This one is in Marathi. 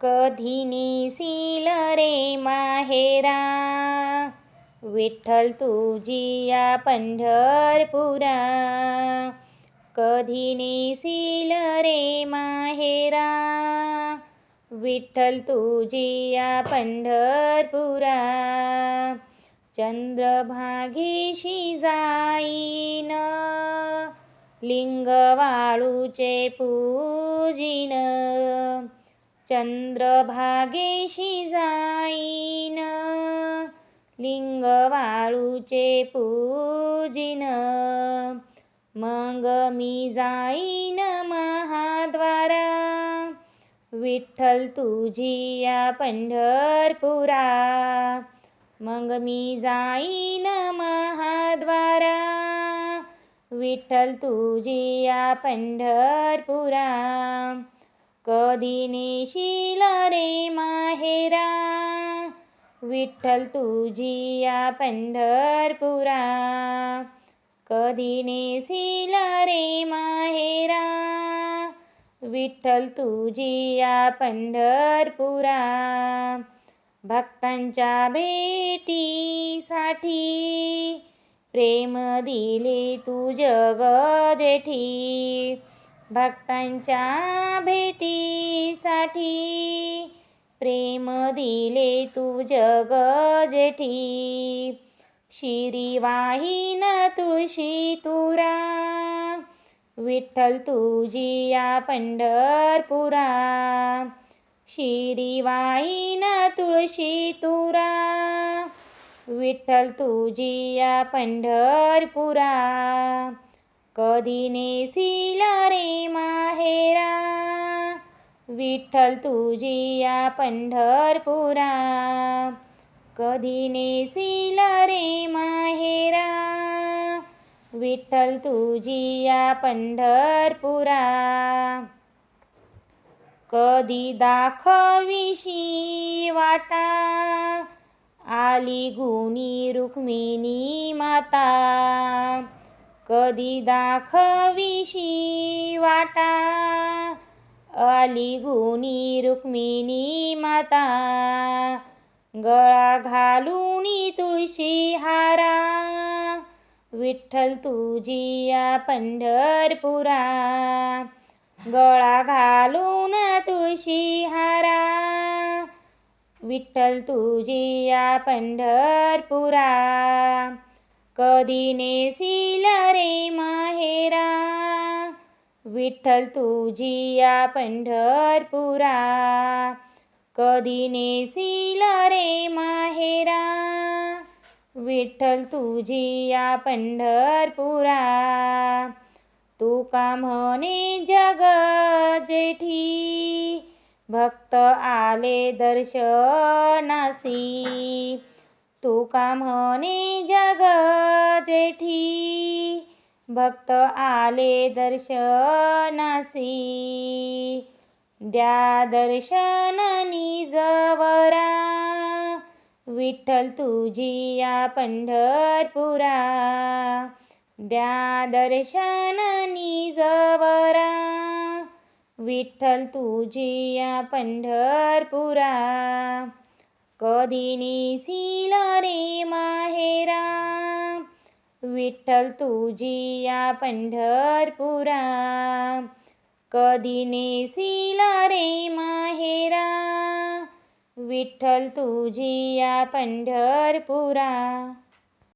कधी निसील रे माहेरा विठ्ठल तुझी या पंढरपुरा. कधी नेसील रे माहेरा विठ्ठल तुझी या पंढरपुरा. चंद्रभागेशी जाईन लिंग वाळूचे पूजिन. चंद्रभागेशी जाईन. लिंग वाळूचे पूजिन. मग मी जाईन महाद्वारा. विठ्ठल तुझी या पंढरपुरा. मग मी जाईन महाद्वारा. विठ्ठल तुझी या पंढरपुरा. कधी नेशील रे माहेरा? विठ्ठल तुझी या पंढरपुरा. कधी नेशील रे माहेरा? विठ्ठल तुझी या पंढरपुरा. भक्तांच्या भेटीसाठी प्रेम दिले तू जग जेठी. भक्तांच्या भेटीसाठी प्रेम दिले तू जग जेठी. शिरी वाहीन तुळशी तुरा. विठ्ठल तुझी या पंढरपुरा. शिरी वाईन तुळशी तुरा. विठ्ठल तुझी या पंढरपुरा. कधी नेसी विठ्ठल तुझी या पंढरपुरा. कधी नेसील रे माहेरा? विठ्ठल तुझी या पंढरपुरा. कधी दाखविशी वाटा? आली गुणी रुक्मिणी माता. कधी दाखविशी वाटा? आली गुणी रुक्मिणी माता. गळा घालून तुळशी हारा. विठ्ठल तुझी या पंढरपुरा. गळा घालून तुळशी हारा. विठ्ठल तुझी या पंढरपुरा. कधी नेसील रे माहेरा? विठ्ठल तुझिया पंढरपुरा. कधी नेसील रे माहेरा? विठ्ठल तुझिया पंढरपुरा. तुका म्हणे जग जेठी? भक्त आले दर्शनासी. तुका म्हणे जग जेठी? भक्त आले दर्शनासी. द्या दर्शन निजवरा. विठ्ठल तुझी या पंढरपुरा. द्या दर्शन निजवरा. विठ्ठल तुझी या पंढरपुरा. कधी निसील रे माहेरा? विठ्ठल तुझी या पंढरपुरा. कधी नेसील रे माहेरा. विठ्ठल तुझी या पंढरपुरा.